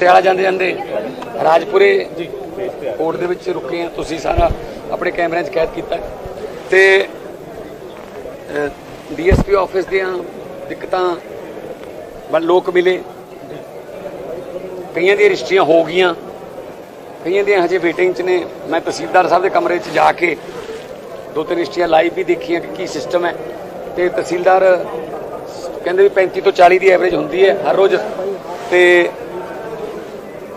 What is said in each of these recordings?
ਪਟਿਆਲਾ ਜਾਂਦੇ ਜਾਂਦੇ ਰਾਜਪੁਰੇ ਕੋਰਟ ਦੇ ਵਿੱਚ ਰੁਕੇ ਆ ਤੁਸੀਂ ਸਾਰਾ ਆਪਣੇ ਕੈਮਰਿਆਂ 'ਚ ਕੈਦ ਕੀਤਾ। ਤੇ ਡੀਐਸਪੀ ਆਫਿਸ ਦੀਆਂ ਦਿੱਕਤਾਂ ਬਣ ਲੋਕ ਮਿਲੇ। ਕਈਆਂ ਦੀਆਂ ਰਜਿਸਟਰੀਆਂ ਹੋ ਗਈਆਂ। ਕਈਆਂ ਦੀਆਂ ਹਜੇ ਵੇਟਿੰਗ 'ਚ ਨੇ। ਮੈਂ ਤਹਿਸੀਲਦਾਰ ਸਾਹਿਬ ਦੇ ਕਮਰੇ 'ਚ ਜਾ ਕੇ ਦੋ ਤਿੰਨ ਰਜਿਸਟਰੀਆਂ ਲਾਈਵ ਵੀ ਦੇਖੀਆਂ ਕਿ ਕੀ ਸਿਸਟਮ ਹੈ। ਤੇ ਤਹਿਸੀਲਦਾਰ ਕਹਿੰਦੇ ਵੀ 35 ਤੋਂ 40 ਦੀ ਐਵਰੇਜ ਹੁੰਦੀ ਹੈ ਹਰ ਰੋਜ਼। ਤੇ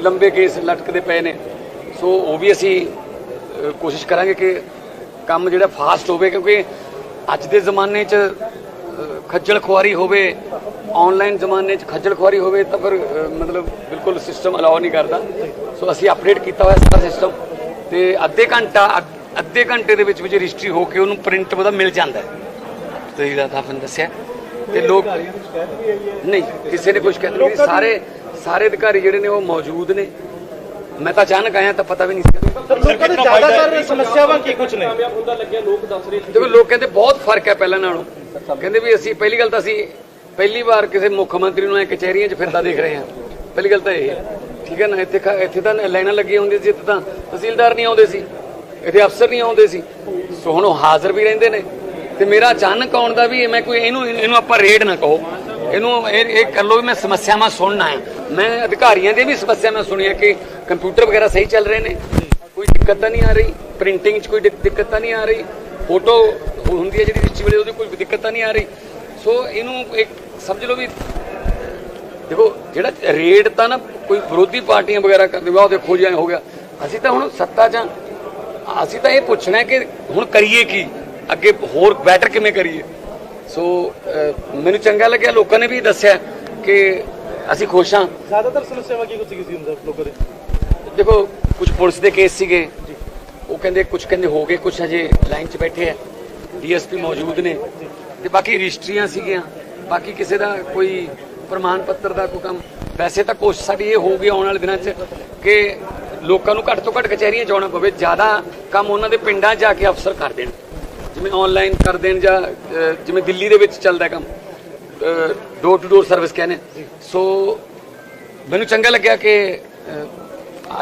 ਲੰਬੇ ਕੇਸ ਲਟਕਦੇ ਪਏ ਨੇ। ਸੋ ਉਹ ਵੀ ਅਸੀਂ ਕੋਸ਼ਿਸ਼ ਕਰਾਂਗੇ ਕਿ ਕੰਮ ਜਿਹੜਾ ਫਾਸਟ ਹੋਵੇ ਕਿਉਂਕਿ ਅੱਜ ਦੇ ਜ਼ਮਾਨੇ 'ਚ ਖੱਜਲ ਖੁਆਰੀ ਹੋਵੇ ਆਨਲਾਈਨ ਜ਼ਮਾਨੇ 'ਚ ਖੱਜਲ ਖੁਆਰੀ ਹੋਵੇ ਤਾਂ ਫਿਰ ਮਤਲਬ ਬਿਲਕੁਲ ਸਿਸਟਮ ਅਲਾਉ ਨਹੀਂ ਕਰਦਾ। ਸੋ ਅਸੀਂ ਅਪਡੇਟ ਕੀਤਾ ਹੋਇਆ ਸਾਰਾ ਸਿਸਟਮ ਤੇ ਅੱਧੇ ਘੰਟਾ ਅੱਧ- ਘੰਟੇ ਦੇ ਵਿੱਚ ਵਿੱਚ ਰਜਿਸਟਰੀ ਹੋ ਕੇ ਉਹਨੂੰ ਪ੍ਰਿੰਟ ਉਹਦਾ ਮਿਲ ਜਾਂਦਾ ਤੁਸੀਂ ਦਾ ਤਾਂ ਦੱਸਿਆ। ਤੇ ਲੋਕ ਨਹੀਂ ਕਿਸੇ ਨੇ ਕੁਝ ਕਹਿ ਨਹੀਂ। ਸਾਰੇ ਸਾਰੇ ਅਧਿਕਾਰੀ ਜਿਹੜੇ ਨੇ ਉਹ ਮੌਜੂਦ ਨੇ। ਮੈਂ ਤਾਂ ਅਚਾਨਕ ਆਇਆ ਤਾਂ ਪਤਾ ਵੀ ਨਹੀਂ ਸੀ। ਲੋਕਾਂ ਦੇ ਜ਼ਿਆਦਾਤਰ ਸਮੱਸਿਆਵਾਂ ਕੀ ਕੁਝ ਨੇ? ਦੇਖੋ ਲੋਕ ਕਹਿੰਦੇ ਬਹੁਤ ਫ਼ਰਕ ਹੈ ਪਹਿਲਾਂ ਨਾਲੋਂ। ਕਹਿੰਦੇ ਵੀ ਅਸੀਂ ਪਹਿਲੀ ਗੱਲ ਤਾਂ ਅਸੀਂ ਪਹਿਲੀ ਵਾਰ ਕਿਸੇ ਮੁੱਖ ਮੰਤਰੀ ਨੂੰ ਐ ਕਚਹਿਰੀਆਂ 'ਚ ਫਿਰਦਾ ਦੇਖ ਰਹੇ ਹਾਂ। ਪਹਿਲੀ ਗੱਲ ਤਾਂ ਇਹ ਹੈ। ਠੀਕ ਹੈ ਨਾ? ਇੱਥੇ ਇੱਥੇ ਤਾਂ ਲਾਈਨਾਂ ਲੱਗੀਆਂ ਹੁੰਦੀਆਂ ਸੀ ਇੱਥੇ ਤਾਂ ਤਹਿਸੀਲਦਾਰ ਨਹੀਂ ਆਉਂਦੇ ਸੀ। ਇੱਥੇ ਅਫਸਰ ਨਹੀਂ ਆਉਂਦੇ ਸੀ। ਸੋ ਹੁਣ ਉਹ ਹਾਜ਼ਰ ਵੀ ਰਹਿੰਦੇ ਨੇ। ਤੇ ਮੇਰਾ ਅਚਾਨਕ ਆਉਣ ਦਾ ਵੀ ਮੈਂ ਕੋਈ ਇਹਨੂੰ ਇਹਨੂੰ ਆਪਾਂ ਰੇਡ ਨਾ ਕਹੋ। ਇਹਨੂੰ ਇਹ ਕਰ ਲਓ ਵੀ ਮੈਂ ਸਮੱਸਿਆਵਾਂ ਸੁਣਨਾ ਹੈ ਮੈਂ ਅਧਿਕਾਰੀਆਂ ਦੀ ਵੀ ਸਮੱਸਿਆ ਸਮੱਸਿਆਵਾਂ ਸੁਣੀਆਂ ਕਿ ਕੰਪਿਊਟਰ ਵਗੈਰਾ ਸਹੀ ਚੱਲ ਰਹੇ ਨੇ। ਕੋਈ ਦਿੱਕਤ ਤਾਂ ਨਹੀਂ ਆ ਰਹੀ? ਪ੍ਰਿੰਟਿੰਗ 'ਚ ਕੋਈ ਦਿੱਕਤ ਤਾਂ ਨਹੀਂ ਆ ਰਹੀ? ਫੋਟੋ ਹੁੰਦੀ ਹੈ ਜਿਹੜੀ ਰਜਿਸਟਰੀ ਵਾਲੀ, ਉਹਦੀ ਕੋਈ ਦਿੱਕਤ ਤਾਂ ਨਹੀਂ ਆ ਰਹੀ? ਸੋ ਇਹਨੂੰ ਇੱਕ ਸਮਝ ਲਓ ਵੀ, ਦੇਖੋ, ਜਿਹੜਾ ਰੇਡ ਤਾਂ ਨਾ ਕੋਈ ਵਿਰੋਧੀ ਪਾਰਟੀਆਂ ਵਗੈਰਾ ਕਰਦੇ, ਵਾ ਉਹ ਦੇਖੋ ਜਿਹਾ ਹੋ ਗਿਆ। ਅਸੀਂ ਤਾਂ ਹੁਣ ਸੱਤਾ 'ਚ ਅਸੀਂ ਤਾਂ ਇਹ ਪੁੱਛਣਾ ਕਿ ਹੁਣ ਕਰੀਏ ਕੀ? ਅੱਗੇ ਹੋਰ ਬੈਟਰ ਕਿਵੇਂ ਕਰੀਏ? ਸੋ ਮੈਨੂੰ ਚੰਗਾ ਲੱਗਿਆ, ਲੋਕਾਂ ਨੇ ਵੀ ਦੱਸਿਆ ਕਿ ਅਸੀਂ ਖੁਸ਼ ਹਾਂ। ਜ਼ਿਆਦਾਤਰ ਸਮੱਸਿਆਵਾਂ ਕੀ ਕੁਝ ਸੀ ਹੁੰਦਾ ਲੋਕਾਂ ਦੇ? ਦੇਖੋ ਕੁਝ ਪੁਲਿਸ ਦੇ ਕੇਸ ਸੀਗੇ। ਉਹ ਕਹਿੰਦੇ ਕੁਝ ਕਹਿੰਦੇ ਹੋ ਗਏ ਕੁਝ ਹਜੇ ਲਾਈਨ 'ਚ ਬੈਠੇ ਆ। ਡੀਐਸਪੀ ਮੌਜੂਦ ਨੇ। ਤੇ ਬਾਕੀ ਰਜਿਸਟਰੀਆਂ ਸੀਗੀਆਂ। ਬਾਕੀ ਕਿਸੇ ਦਾ ਕੋਈ ਪ੍ਰਮਾਣ ਪੱਤਰ ਦਾ ਕੋਈ ਕੰਮ। ਵੈਸੇ ਤਾਂ ਕੋਸ਼ਿਸ਼ ਸਾਡੀ ਇਹ ਹੋਊਗੀ ਆਉਣ ਵਾਲੇ ਦਿਨਾਂ 'ਚ ਕਿ ਲੋਕਾਂ ਨੂੰ ਘੱਟ ਤੋਂ ਘੱਟ ਕਚਹਿਰੀਆਂ ਆਉਣਾ ਪਵੇ। ਜ਼ਿਆਦਾ ਕੰਮ ਉਹਨਾਂ ਦੇ ਪਿੰਡਾਂ ਜਾ ਕੇ ਅਫਸਰ ਕਰ ਦੇਣ। ਜਿਵੇਂ ਆਨਲਾਈਨ ਕਰ ਦੇਣ ਜਾਂ ਜਿਵੇਂ ਦਿੱਲੀ ਦੇ ਵਿੱਚ ਚੱਲਦਾ ਕੰਮ। ਡੋਰ ਟੂ ਡੋਰ ਸਰਵਿਸ ਕਹਿੰਦੇ ਸੋ ਮੈਨੂੰ ਚੰਗਾ ਲੱਗਿਆ ਕਿ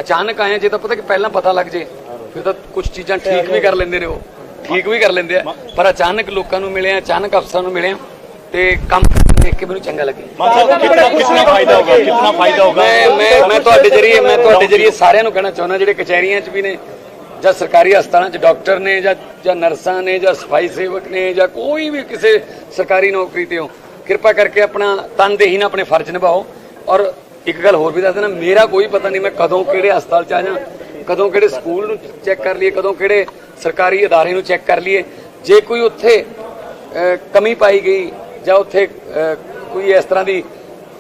ਅਚਾਨਕ ਆਏ ਜੇ ਤਾਂ ਪਤਾ ਕਿ ਪਹਿਲਾਂ ਪਤਾ ਲੱਗ ਜੇ ਫਿਰ ਤਾਂ ਕੁਝ ਚੀਜ਼ਾਂ ਠੀਕ ਵੀ ਕਰ ਲੈਂਦੇ ਨੇ ਉਹ। ਠੀਕ ਵੀ ਕਰ ਲੈਂਦੇ ਆ। ਪਰ ਅਚਾਨਕ ਲੋਕਾਂ ਨੂੰ ਮਿਲੇ ਅਚਾਨਕ ਅਫਸਰਾਂ ਨੂੰ ਮਿਲੇ ਤੇ ਕੰਮ ਦੇਖ ਕੇ ਮੈਨੂੰ ਚੰਗਾ ਲੱਗੇ ਮੈਂ ਤੁਹਾਡੇ ਜਰੀਏ ਮੈਂ ਤੁਹਾਡੇ ਜਰੀਏ ਸਾਰਿਆਂ ਨੂੰ ਕਹਿਣਾ ਚਾਹੁੰਦਾ ਜਿਹੜੇ ਕਚਹਿਰੀਆਂ 'ਚ ਵੀ ਨੇ ਜਾਂ ਸਰਕਾਰੀ ਹਸਪਤਾਲਾਂ 'ਚ ਡਾਕਟਰ ਨੇ ਜਾਂ ਨਰਸਾਂ ਨੇ ਜਾਂ ਸਫ਼ਾਈ ਸੇਵਕ ਨੇ ਜਾਂ ਕੋਈ ਵੀ ਕਿਸੇ ਸਰਕਾਰੀ ਨੌਕਰੀ ਤੇ ਹੋ ਕਿਰਪਾ ਕਰਕੇ ਆਪਣਾ ਤਨਦੇਹੀ ਨਾਲ ਆਪਣੇ ਫਰਜ਼ ਨਿਭਾਓ। ਔਰ ਇੱਕ ਗੱਲ ਹੋਰ ਵੀ ਦੱਸ ਦੇਣਾ ਮੇਰਾ ਕੋਈ ਪਤਾ ਨਹੀਂ ਮੈਂ ਕਦੋਂ ਕਿਹੜੇ ਹਸਪਤਾਲ 'ਚ ਆ ਜਾ ਕਦੋਂ ਕਿਹੜੇ ਸਕੂਲ ਨੂੰ ਚੈੱਕ ਕਰ ਲਈਏ ਕਦੋਂ ਕਿਹੜੇ ਸਰਕਾਰੀ ਅਦਾਰੇ ਨੂੰ ਚੈੱਕ ਕਰ ਲਈਏ। ਜੇ ਕੋਈ ਉੱਥੇ ਕਮੀ ਪਾਈ ਗਈ ਜਾਂ ਉੱਥੇ ਕੋਈ ਇਸ ਤਰ੍ਹਾਂ ਦੀ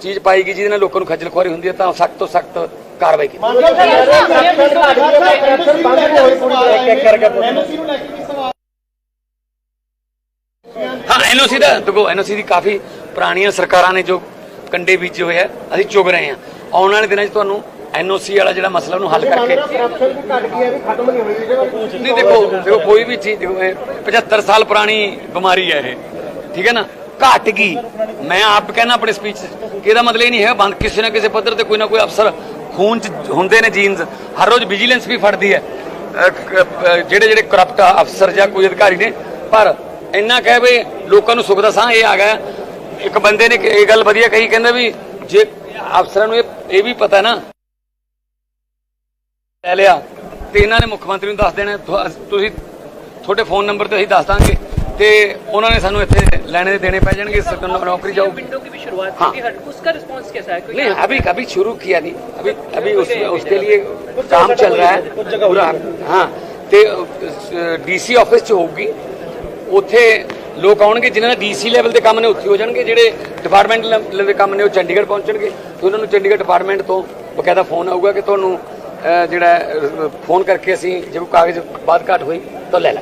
ਚੀਜ਼ ਪਾਈ ਗਈ ਜਿਹਦੇ ਨਾਲ ਲੋਕਾਂ ਨੂੰ ਖੱਜਲ ਖੁਆਰੀ ਹੁੰਦੀ ਹੈ ਤਾਂ ਸਖਤ ਤੋਂ ਸਖਤ ਕਾਰਵਾਈ ਕੀਤੀ ਹਾਂ ਐਨਓਸੀ ਦਾ ਦੇਖੋ ਐਨਓਸੀ ਦੀ ਕਾਫੀ ਪੁਰਾਣੀਆਂ ਸਰਕਾਰਾਂ ਨੇ ਜੋ ਕੰਡੇ ਬੀਜੇ ਹੋਏ ਆ ਅਸੀਂ ਚੁਗ ਰਹੇ ਹਾਂ। ਆਉਣ ਵਾਲੇ ਦਿਨਾਂ 'ਚ ਤੁਹਾਨੂੰ ਐਨਓਸੀ ਵਾਲਾ ਜਿਹੜਾ ਮਸਲਾ ਉਹਨੂੰ ਹੱਲ ਕਰਕੇ ਨਹੀਂ ਦੇਖੋ ਦੇਖੋ ਕੋਈ ਵੀ ਚੀਜ਼ ਦੇਖੋ ਇਹ 75 ਸਾਲ ਪੁਰਾਣੀ ਬਿਮਾਰੀ ਹੈ ਇਹ। ਠੀਕ ਹੈ ਨਾ? ਘਟ ਗਈ ਮੈਂ ਆਪ ਕਹਿੰਦਾ ਆਪਣੇ ਸਪੀਚ ਕਿ ਇਹਦਾ ਮਤਲਬ ਇਹ ਨਹੀਂ ਹੈ ਬੰਦ ਕਿਸੇ ਨਾ ਕਿਸੇ ਪੱਧਰ ਤੇ ਕੋਈ ਨਾ ਕੋਈ ਅਫਸਰ ਖੂਨ ਚ ਹੁੰਦੇ ਨੇ ਜੀਨਸ ਹਰ ਰੋਜ਼ ਵਿਜੀਲੈਂਸ ਵੀ ਫੜਦੀ ਹੈ। ਜਿਹੜੇ ਜਿਹੜੇ ਕਰਪਟ ਅਫਸਰ ਜਾਂ ਕੋਈ ਅਧਿਕਾਰੀ ਨੇ ਪਰ ਇੰਨਾ ਕਹਿ ਵੀ ਲੋਕਾਂ ਨੂੰ ਸੁੱਖ ਦਾ ਸਾਹ ਇਹ ਆ ਗਿਆ ਇੱਕ ਬੰਦੇ ਨੇ ਇਹ ਗੱਲ ਵਧੀਆ ਕਹੀ ਕਹਿੰਦਾ ਵੀ ਜੇ ਅਫਸਰਾਂ ਨੂੰ ਇਹ ਇਹ ਵੀ ਪਤਾ ਨਾ ਲੈ ਲਿਆ ਤੇ ਇਹਨਾਂ ਨੇ ਮੁੱਖ ਮੰਤਰੀ ਨੂੰ ਦੱਸ ਦੇਣਾ ਤੁਹਾ- ਤੁਸੀਂ ਤੁਹਾਡੇ ਫੋਨ ਨੰਬਰ ਤੇ ਅਸੀਂ ਦੱਸ ਦਾਂਗੇ ਤੇ ਉਹਨਾਂ ਨੇ ਸਾਨੂੰ ਇੱਥੇ ਲੈਣੇ ਦੇ ਦੇਣੇ ਪੈ ਜਾਣਗੇ ਸਰਕਾਰ ਨੌਕਰੀ ਜਾਊਗੀ विंडो की भी शुरुआत हाँ। की थी हर उसका रिस्पांस कैसा है क्योंकि नहीं अभी अभी शुरू किया नहीं अभी अभी उस, उसके लिए काम चल रहा है पूरा हाँ ਤੇ ਡੀਸੀ ਆਫਿਸ ਚ ਹੋਊਗੀ ਉੱਥੇ ਲੋਕ ਆਉਣਗੇ, ਜਿਨ੍ਹਾਂ ਦਾ ਡੀਸੀ ਲੈਵਲ ਦੇ ਕੰਮ ਨੇ, ਉੱਥੇ ਹੋ ਜਾਣਗੇ। ਜਿਹੜੇ ਡਿਪਾਰਟਮੈਂਟ ਲੈਵਲ ਦੇ ਕੰਮ ਨੇ, ਉਹ ਚੰਡੀਗੜ੍ਹ ਪਹੁੰਚਣਗੇ। ਤੇ ਉਹਨਾਂ ਨੂੰ ਚੰਡੀਗੜ੍ਹ ਡਿਪਾਰਟਮੈਂਟ ਤੋਂ ਬਕਾਇਦਾ ਫੋਨ ਆਊਗਾ ਕਿ ਤੁਹਾਨੂੰ ਜਿਹੜਾ ਫੋਨ ਕਰਕੇ ਅਸੀਂ, ਜੇ ਕੋਈ ਕਾਗਜ਼ ਬਾਤ ਘਾਟ ਹੋਈ, ਤਾਂ ਲੈ ਲੈ।